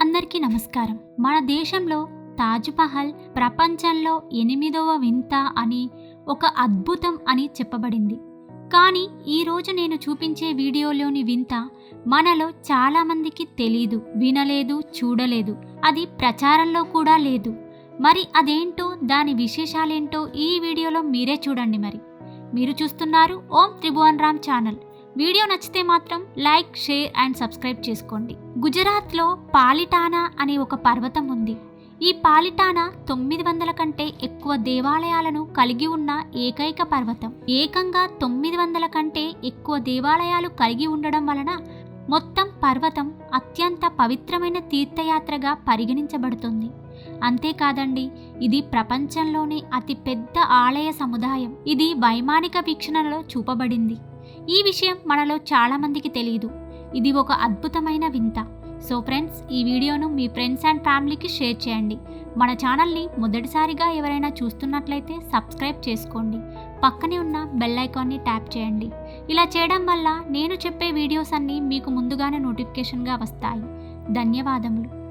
అందరికీ నమస్కారం. మన దేశంలో తాజ్మహల్ ప్రపంచంలో ఎనిమిదవ వింత అని ఒక అద్భుతం అని చెప్పబడింది. కానీ ఈరోజు నేను చూపించే వీడియోలోని వింత మనలో చాలామందికి తెలీదు వినలేదు చూడలేదు. అది ప్రచారంలో కూడా లేదు. మరి అదేంటో దాని విశేషాలేంటో ఈ వీడియోలో మీరే చూడండి మరి. మీరు చూస్తున్నారు ఓం త్రిభువన్ రామ్ ఛానల్. వీడియో నచ్చితే మాత్రం లైక్ షేర్ అండ్ సబ్స్క్రైబ్ చేసుకోండి. గుజరాత్లో పాలిటానా అనే ఒక పర్వతం ఉంది. ఈ పాలిటానా తొమ్మిది వందల కంటే ఎక్కువ దేవాలయాలను కలిగి ఉన్న ఏకైక పర్వతం. ఏకంగా తొమ్మిది వందల కంటే ఎక్కువ దేవాలయాలు కలిగి ఉండడం వలన మొత్తం పర్వతం అత్యంత పవిత్రమైన తీర్థయాత్రగా పరిగణించబడుతుంది. అంతేకాదండి ఇది ప్రపంచంలోనే అతి పెద్ద ఆలయ సముదాయం. ఇది వైమానిక వీక్షణలో చూపబడింది. ఈ విషయం మనలో చాలామందికి తెలియదు ఇది ఒక అద్భుతమైన వింత. సో ఫ్రెండ్స్ ఈ వీడియోను మీ ఫ్రెండ్స్ అండ్ ఫ్యామిలీకి షేర్ చేయండి. మన ఛానల్ని మొదటిసారిగా ఎవరైనా చూస్తున్నట్లయితే సబ్స్క్రైబ్ చేసుకోండి. పక్కనే ఉన్న బెల్ ఐకాన్ని ట్యాప్ చేయండి. ఇలా చేయడం వల్ల నేను చెప్పే వీడియోస్ అన్నీ మీకు ముందుగానే నోటిఫికేషన్గా వస్తాయి. ధన్యవాదములు.